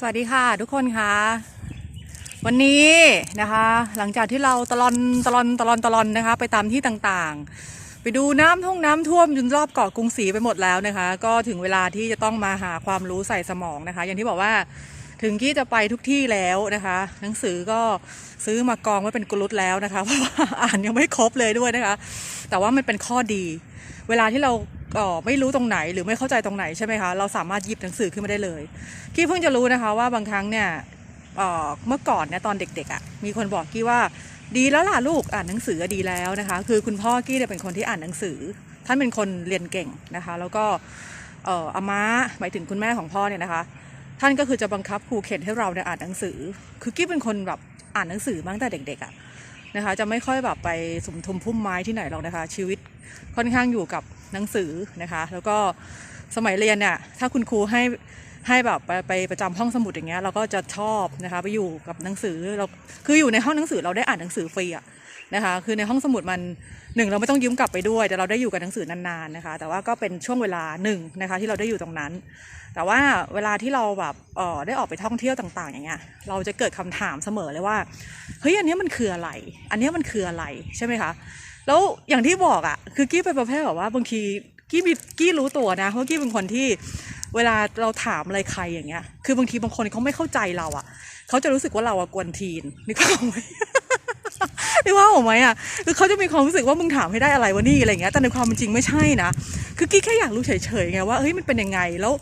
สวัสดีค่ะทุกคนค่ะ วันนี้นะคะ หลังจากที่เราตลอนตลอนตลอนตลอนนะคะ ไปตามที่ต่างๆ ไปดูน้ำท่วงน้ำท่วมจนรอบเกาะกรุงศรีไปหมดแล้วนะคะ ก็ถึงเวลาที่จะต้องมาหาความรู้ใส่สมองนะคะ อย่างที่บอกว่าถึงที่จะไปทุกที่แล้วนะคะ หนังสือก็ซื้อมากองไว้เป็นกุลุตแล้วนะคะเพราะว่าอ่านยังไม่ครบเลยด้วยนะคะ แต่ว่ามันเป็นข้อดี เวลาที่เรา ไม่รู้ตรงไหนหรือไม่เข้าใจตรงไหนใช่ไหมคะเราสามารถหยิบหนังสือขึ้นมาได้เลยกี้เพิ่งจะรู้นะคะว่าบางครั้งเนี่ยเมื่อก่อนเนี่ยตอนเด็กๆอะ่ะมีคนบอกกี้ว่าดีแล้วล่ะลูกอ่านหนังสือดีแล้วนะคะ คือคุณพ่อกี้เนี่ยเป็นคนที่อ่านหนังสือ ท่านเป็นคนเรียนเก่งนะคะ แล้วก็เอ่ออาม้าหมายถึงคุณแม่ของพ่อเนี่ยนะคะ ท่านก็คือจะบังคับครูเข็นให้เราเนี่ยอ่านหนังสือ คือกี้เป็นคนแบบอ่านหนังสือมาตั้งแต่เด็กๆอะ่ะ นะคะ จะไม่ค่อยแบบไปสมทุมพุ่มไม้ที่ไหนหรอกนะคะ ชีวิตค่อนข้างอยู่กับหนังสือนะคะ แล้วก็สมัยเรียนเนี่ยถ้าคุณครูให้ให้แบบไปไปประจำห้องสมุดอย่างเงี้ยเราก็จะชอบนะคะไปอยู่กับหนังสือเราคืออยู่ในห้องหนังสือเราได้อ่านหนังสือฟรีอะ นะคะ คือในห้องสมุดมันหนึ่งเราไม่ต้องยืมกลับไปด้วย แต่เราได้อยู่กับหนังสือนานๆนะคะ แต่ว่าก็เป็นช่วงเวลาหนึ่งนะคะที่เราได้อยู่ตรงนั้น แต่ว่าเวลาที่เราแบบเออได้ออกไปท่องเที่ยวต่างๆ อย่างเงี้ย เราจะเกิดคำถามเสมอเลยว่า เฮ้ยอันนี้มันคืออะไร อันนี้มันคืออะไรใช่ไหมคะ แล้วอย่างที่บอกอะ่ะ คือกี้เป็นประเภทแบบว่าบางทีกี้มีกี้รู้ตัวนะว่าะกี้เป็นคนที่เวลาเราถามอะไรใครอย่างเงี้ย คือบางทีบางคนเขาไม่เข้าใจเราอะ่ะ เขาจะรู้สึกว่าเราอะกวนทีนนึกภาพออกไหม ไม่ว่าออกไหมอะคือเขาจะมีความรู้สึกว่ามึงถามให้ได้อะไรวะนี่อะไรเงี้ยแต่ในความเป็นจริงไม่ใช่นะคือกี้แค่อยากรู้เฉยๆไงว่าเฮ้ยมันเป็นยังไงแล้ว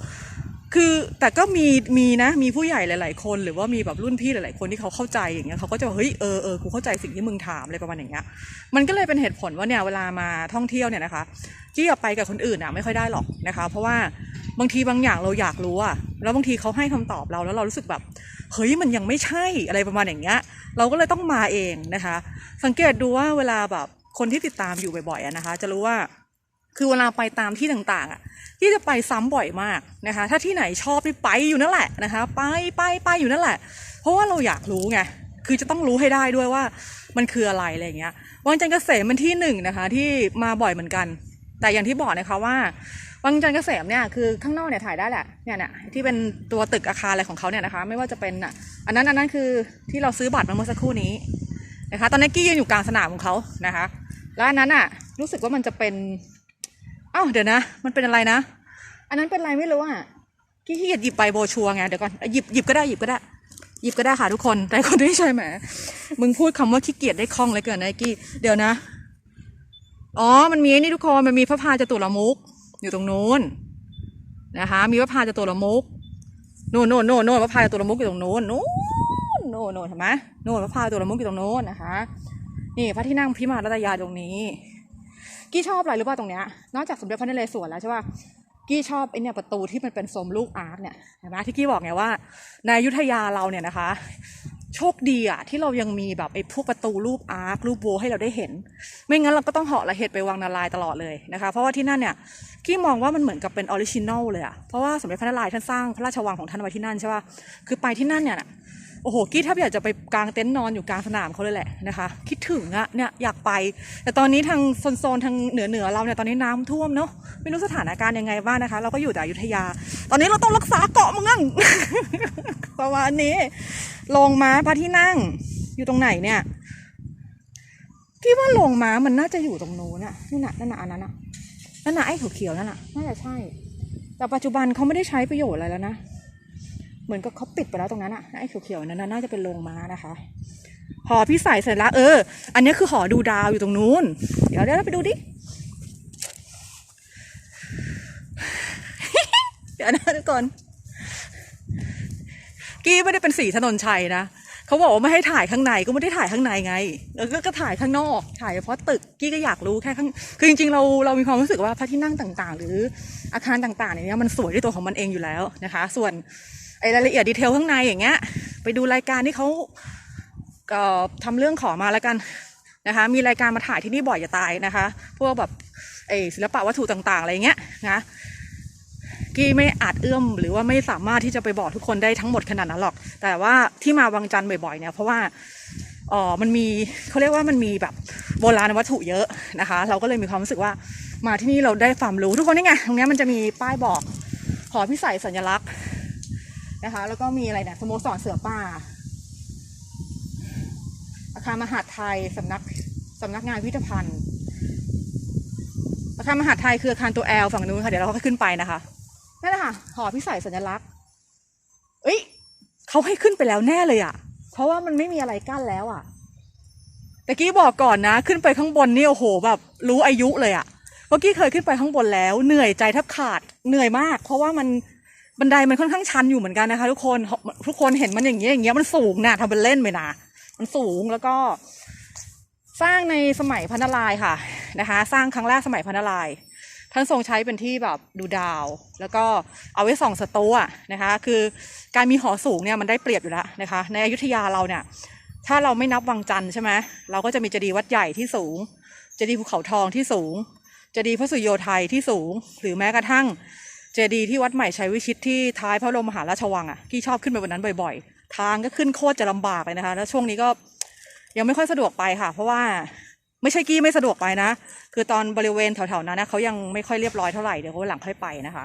คือแต่ก็มีมีนะมีผู้ใหญ่หลาย ๆ คน หรือว่ามีแบบรุ่นพี่หลาย ๆ คนที่เขาเข้าใจอย่างเงี้ยเขาก็จะบอกเฮ้ยเออเออกูเข้าใจสิ่งที่มึงถามอะไรประมาณอย่างเงี้ยมันก็เลยเป็นเหตุผลว่าเนี่ยเวลามาท่องเที่ยวเนี่ยนะคะกี้ไปกับคนอื่นอะไม่ค่อยได้หรอกนะคะ เพราะว่าบางทีบางอย่างเราอยากรู้อะแล้วบางทีเขาให้คำตอบเราแล้วเรารู้สึกแบบเฮ้ยมันยังไม่ใช่อะไรประมาณอย่างเงี้ย เราก็เลยต้องมาเองนะคะ สังเกตดูว่าเวลาแบบคนที่ติดตามอยู่บ่อยๆนะคะ จะรู้ว่า คือเวลาไปตามที่ต่างๆอะที่จะไปซ้ำบ่อยมากนะคะ ถ้าที่ไหนชอบนี่ไปอยู่นั่นแหละนะคะ ไปไปไปอยู่นั่นแหละ เพราะว่าเราอยากรู้ไงคือจะต้องรู้ให้ได้ด้วยว่ามันคืออะไรอะไรอย่างเงี้ยวังจันทร์เกษมเป็นที่หนึ่งนะคะ ที่มาบ่อยเหมือนกัน แต่อย่างที่บอกนะคะว่าวังจันทร์เกษมเนี่ยคือข้างนอกเนี่ยถ่ายได้แหละเนี่ยเนี่ยที่เป็นตัวตึกอาคารอะไรของเขาเนี่ยนะคะ ไม่ว่าจะเป็นอะอันนั้นอันนั้นคือที่เราซื้อบัตรมาเมื่อสักครู่นี้นะคะ ตอนนี้กี้ยืนอยู่กลางสนามของเขานะคะ แล้วอันนั้นอะรู้สึกว่ามันจะเป็น อ้าวเดี๋ยวนะ มันเป็นอะไรนะ อันนั้นเป็นอะไรไม่รู้อะกี้ขี้เกียจหยิบไปโบรชัวร์ไงเดี๋ยวก่อนหยิบหยิบก็ได้หยิบก็ได้ หยิบก็ได้ค่ะทุกคน แต่คนที่ใช่ไหมมึงพูดคำว่าขี้เกียจได้คล่องเลยเกินนะไอ้กี้เดี๋ยวนะ อ๋อ มันมีไอ้นี่ทุกคนมันมีพระพายจตุรมุก อยู่ตรงนู้นนะคะ มีพระพายจตุรมุกโน่นโน่นโน่นโน่นพระพายจตุรมุกอยู่ตรงนู้นนู้นโน่นโน่นเห็นไหมโน่นพระพายจตุรมุกอยู่ตรงนู้นนะคะ นี่พระที่นั่งพิมานรัตยาตรงนี้ กี้ชอบอะไรหรือเปล่าตรงเนี้ยนอกจากสมเด็จพระนเรศวรแล้วใช่ป่ะกี้ชอบไอเนี่ยประตูที่มันเป็นทรงลูกอาร์ตเนี่ยเห็นไหมที่กี้บอกไงว่าในยุทธยาเราเนี่ยนะคะ โชคดีอะที่เรายังมีแบบไอ้พวกประตูรูปอาร์ครูปโบให้เราได้เห็น ไม่งั้นเราก็ต้องเหาะระเหตุไปวังนารายตลอดเลยนะคะ เพราะว่าที่นั่นเนี่ยกี้มองว่ามันเหมือนกับเป็นออริจินอลเลยอะเพราะว่าสมเด็จพระนารายณ์ท่านสร้างพระราชวังของท่านไว้ที่นั่นใช่ป่ะคือไปที่นั่นเนี่ย โอ้โหกี้แทบอยากจะไปกางเต็นท์นอนอยู่กลางสนามเขาเลยแหละนะคะ คิดถึงอะเนี่ยอยากไป แต่ตอนนี้ทางโซนๆทางเหนือเหนือเราเนี่ยตอนนี้น้ำท่วมเนาะไม่รู้สถานการณ์ยังไงบ้างนะคะ เราก็อยู่แต่อยุธยา ตอนนี้เราต้องรักษาเกาะมืองประมาณนี้ลงม้าพระที่นั่ง อยู่ตรงไหนเนี่ยคิดว่าลงม้ามันน่าจะอยู่ตรงโน้นน่ะนี่น่ะนั่นน่ะอันนั้นน่ะนั่นน่ะไอ้เขียวๆนั่นน่ะน่าจะใช่ แต่ปัจจุบันเขาไม่ได้ใช้ประโยชน์อะไรแล้วนะ เหมือนกับเขาปิดไปแล้วตรงนั้นอะไอ้เขียวๆนั้นน่าจะเป็นโรงม้านะคะ หอพี่ใส่เสร็จแล้วเออ อันนี้คือหอดูดาวอยู่ตรงนู้น เดี๋ยวเดี๋ยวเราไปดูดิ เดี๋ยวนะทุกคน กี้ไม่ได้เป็นสีถนนชัยนะเขาบอกว่าไม่ให้ถ่ายข้างในก็ไม่ได้ถ่ายข้างในไงแล้วก็ก็ถ่ายข้างนอก ถ่ายเฉพาะตึกกี้ก็อยากรู้แค่ข้างคือจริงๆเราเรามีความรู้สึกว่าพระที่นั่งต่างๆ หรืออาคารต่างๆเนี่ยมันสวยด้วยตัวของมันเองอยู่แล้วนะคะ ส่วน ไอ้รายละเอียดดีเทลข้างในอย่างเงี้ย ไปดูรายการที่เขาเอ่อทำเรื่องขอมาแล้วกันนะคะ มีรายการมาถ่ายที่นี่บ่อยจะตายนะคะ พวกแบบไอศิลปะวัตถุต่างๆอะไรเงี้ยนะกี้ไม่อาจเอื้อมหรือว่าไม่สามารถที่จะไปบอกทุกคนได้ทั้งหมดขนาดนั้นหรอก แต่ว่าที่มาวังจันทร์บ่อยๆเนี่ยเพราะว่าเออมันมีเขาเรียกว่ามันมีแบบโบราณวัตถุเยอะนะคะ เราก็เลยมีความรู้สึกว่ามาที่นี่เราได้ความรู้ทุกคนนี่ไงตรงนี้มันจะมีป้ายบอกหอพิสัยสัญลักษณ์ นะคะ แล้วก็มีอะไรเนี่ยสโมสรเสือป่า อาคารมหาดไทยสำนักสำนักงานพิพิธภัณฑ์ อาคารมหาดไทยคืออาคารตัวแอลฝั่งนู้นค่ะ เดี๋ยวเราก็ขึ้นไปนะคะนั่นแหละค่ะ หอพิสัยสัญลักษณ์เอ้ยเขาให้ขึ้นไปแล้วแน่เลยอะ่ะ เพราะว่ามันไม่มีอะไรกั้นแล้วอะ่ะต่กี้บอกก่อนนะ ขึ้นไปข้างบนนี่โอ้โหแบบรู้อายุเลยอะ่ะเพราะกี้เคยขึ้นไปข้างบนแล้ว เหนื่อยใจแทบขาดเหนื่อยมาก เพราะว่ามัน บันไดมันค่อนข้างชันอยู่เหมือนกันนะคะ ทุกคนทุกคนเห็นมันอย่างเงี้ยอย่างเงี้ยมันสูงนะทำเป็นเล่นไปนะมันสูงแล้วก็ สร้างในสมัยพันนารายค่ะนะคะ สร้างครั้งแรกสมัยพันนารายท่านทรงใช้เป็นที่แบบดูดาว แล้วก็เอาไว้ส่องศัตรูอะนะคะ คือการมีหอสูงเนี่ยมันได้เปรียบอยู่แล้วนะคะ ในอยุธยาเราเนี่ย ถ้าเราไม่นับวังจันทร์ใช่ไหมเราก็จะมีเจดีย์วัดใหญ่ที่สูงเจดีย์ภูเขาทองที่สูงเจดีย์พระสุโยไทยที่สูง หรือแม้กระทั่ง เจดีย์ที่วัดใหม่ชัยวิชิตที่ท้ายพระบรมมหาราชวังอะที่ชอบขึ้นไปวันนั้นบ่อยๆ ทางก็ขึ้นโคตรจะลำบากเลยนะคะ แล้วช่วงนี้ก็ยังไม่ค่อยสะดวกไปค่ะ เพราะว่าไม่ใช่กี้ไม่สะดวกไปนะ คือตอนบริเวณแถวๆนั้นนะเขายังไม่ค่อยเรียบร้อยเท่าไหร่เดี๋ยววันหลังค่อยไปนะคะ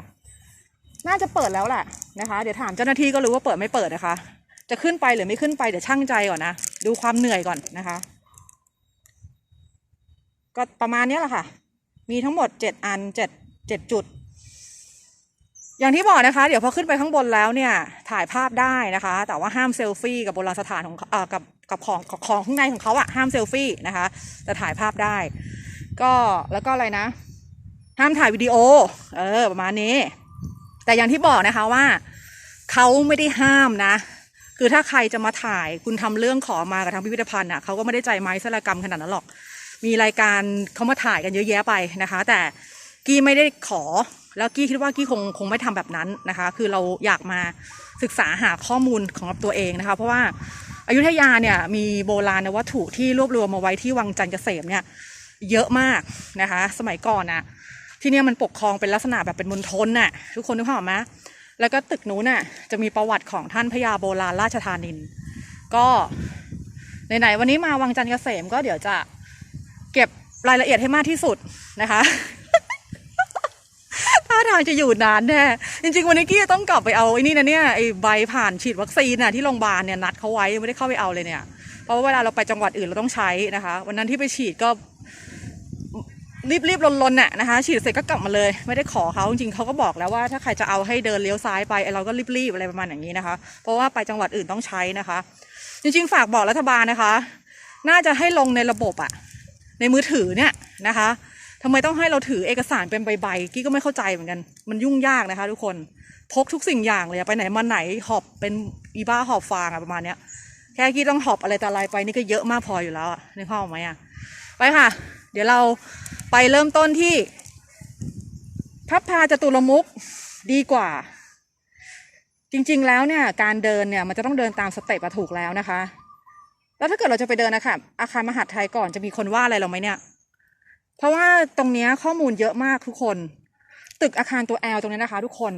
น่าจะเปิดแล้วแหละนะคะ เดี๋ยวถามเจ้าหน้าที่ก็รู้ว่าเปิดไม่เปิดนะคะ จะขึ้นไปหรือไม่ขึ้นไปเดี๋ยวช่างใจก่อนนะดูความเหนื่อยก่อนนะคะ ก็ประมาณนี้แหละค่ะ มีทั้งหมดเจ็ดอันเจ็ดเจ็ดจุด อย่างที่บอกนะคะ เดี๋ยวพอขึ้นไปข้างบนแล้วเนี่ย ถ่ายภาพได้นะคะ แต่ว่าห้ามเซลฟี่กับโบราณสถานของเอ่อกับกับของของข้างในของเขาอะห้ามเซลฟี่นะคะแต่ถ่ายภาพได้ ก็แล้วก็อะไรนะ ห้ามถ่ายวิดีโอ เออ ประมาณนี้ แต่อย่างที่บอกนะคะว่าเขาไม่ได้ห้ามนะ คือถ้าใครจะมาถ่ายคุณทำเรื่องขอมากับทางพิพิธภัณฑ์อะเขาก็ไม่ได้ใจไม้สลกรรมขนาดนั้นหรอก มีรายการเขามาถ่ายกันเยอะแยะไปนะคะ แต่กี้ไม่ได้ขอ แล้วกี้คิดว่ากี้คงคงไม่ทำแบบนั้นนะคะ คือเราอยากมาศึกษาหาข้อมูลของตัวเองนะคะ เพราะว่าอายุทยาเนี่ยมีโบราณวัตถุที่รวบรวมมาไว้ที่วังจันทร์เกษมเนี่ยเยอะมากนะคะ สมัยก่อนนะที่เนี่ยมันปกครองเป็นลักษณะแบบเป็นมณฑลน่ะทุกคนนึกภาพออกไหมแล้วก็ตึกนู้นน่ะจะมีประวัติของท่านพญาโบราณราชธานิน ก็ไหนๆวันนี้มาวังจันทร์เกษมก็เดี๋ยวจะเก็บรายละเอียดให้มากที่สุดนะคะ ทางจะอยู่นานแน่จริง ๆ วันนี้กี้ต้องกลับไปเอาไอ้นี่นะเนี่ยไอ้ใบผ่านฉีดวัคซีนน่ะที่โรงพยาบาลเนี่ยนัดเขาไว้ไม่ได้เข้าไปเอาเลยเนี่ย เพราะว่าเวลาเราไปจังหวัดอื่นเราต้องใช้นะคะ วันนั้นที่ไปฉีดก็รีบรีบลนลนน่ะนะคะ ฉีดเสร็จก็กลับมาเลย ไม่ได้ขอเขาจริงๆเขาก็บอกแล้วว่าถ้าใครจะเอาให้เดินเลี้ยวซ้ายไปเราก็รีบรีบอะไรประมาณอย่างนี้นะคะ เพราะว่าไปจังหวัดอื่นต้องใช้นะคะ จริงๆ ฝากบอกรัฐบาลนะคะ น่าจะให้ลงในระบบอะในมือถือเนี่ยนะคะ ทำไมต้องให้เราถือเอกสารเป็นใบๆกี้ก็ไม่เข้าใจเหมือนกัน มันยุ่งยากนะคะ ทุกคนพกทุกสิ่งอย่างเลยไปไหนมาไหนหอบเป็นอีบ้าหอบฟางอะประมาณเนี้ยแค่กี้ต้องหอบอะไรแต่อะไรไปนี่ก็เยอะมากพออยู่แล้วอะนึกภาพออไหมอะไปค่ะ เดี๋ยวเราไปเริ่มต้นที่พับพาจตุรมุกดีกว่า จริงๆแล้วเนี่ยการเดินเนี่ยมันจะต้องเดินตามสเต็ปถูกแล้วนะคะ แล้วถ้าเกิดเราจะไปเดินนะคะอาคารมหาดไทยก่อนจะมีคนว่าอะไรเราไหมเนี่ย เพราะว่าตรงนี้ข้อมูลเยอะมากทุกคน ตึกอาคารตัวแอลตรงนี้นะคะ ทุกคน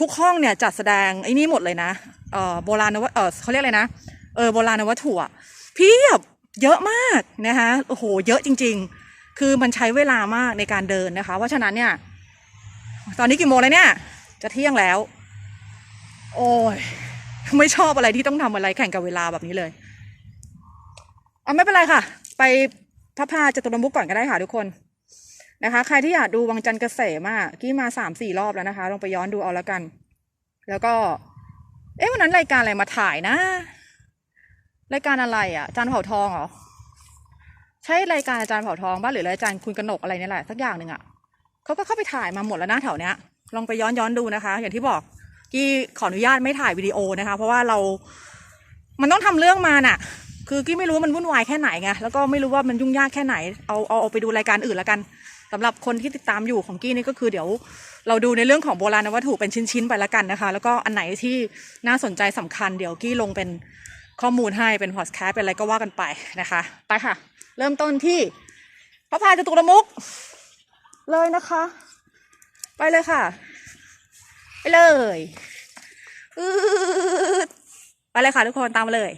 ทุกห้องเนี่ยจัดแสดงไอ้นี่หมดเลยนะเออโบราณวัตเออเขาเรียกอะไรนะเออโบราณวัตถุอะเพียบเยอะมากนะคะโอ้โหเยอะจริง ๆ คือมันใช้เวลามากในการเดินนะคะ เพราะฉะนั้นเนี่ย ตอนนี้กี่โมงแล้วเนี่ย จะเที่ยงแล้ว โอ้ยไม่ชอบอะไรที่ต้องทำอะไรแข่งกับเวลาแบบนี้เลยอะไม่เป็นไรค่ะ ไป พระพาจตุรมุกก่อนก็ได้ค่ะทุกคนนะคะ ใครที่อยากดูวังจันทร์เกษมอะกี้มาสามสี่รอบแล้วนะคะ ลองไปย้อนดูเอาแล้วกัน แล้วก็ เอ๊ะวันนั้นรายการอะไรมาถ่ายนะ รายการอะไรอะ จารย์เผาทองเหรอใช่รายการอาจารย์เผาทองบ้านหรือรายการคุณกนกอะไรนี่แหละสักอย่างหนึ่งอะเขาก็เข้าไปถ่ายมาหมดแล้วนะแถวเนี้ย ลองไปย้อนย้อนดูนะคะ อย่างที่บอกกี้ขออนุญาตไม่ถ่ายวิดีโอนะคะ เพราะว่าเรา มันต้องทำเรื่องมาน่ะ คือกี้ไม่รู้ว่ามันวุ่นวายแค่ไหนไงแล้วก็ไม่รู้ว่ามันยุ่งยากแค่ไหนเอาเอาเอาไปดูรายการอื่นแล้วกันสำหรับคนที่ติดตามอยู่ของกี้นี่ก็คือเดี๋ยว เราดูในเรื่องของโบราณวัตถุเป็นชิ้นๆไปแล้วกันนะคะ แล้วก็อันไหนที่น่าสนใจสำคัญเดี๋ยวกี้ลงเป็นข้อมูลให้เป็นพอดแคสต์เป็นอะไรก็ว่ากันไปนะคะไปค่ะ เริ่มต้นที่พระพายจตุรมุก เลยนะคะ ไปเลยค่ะ ไปเลยไปเลยค่ะทุกคนตามมาเลย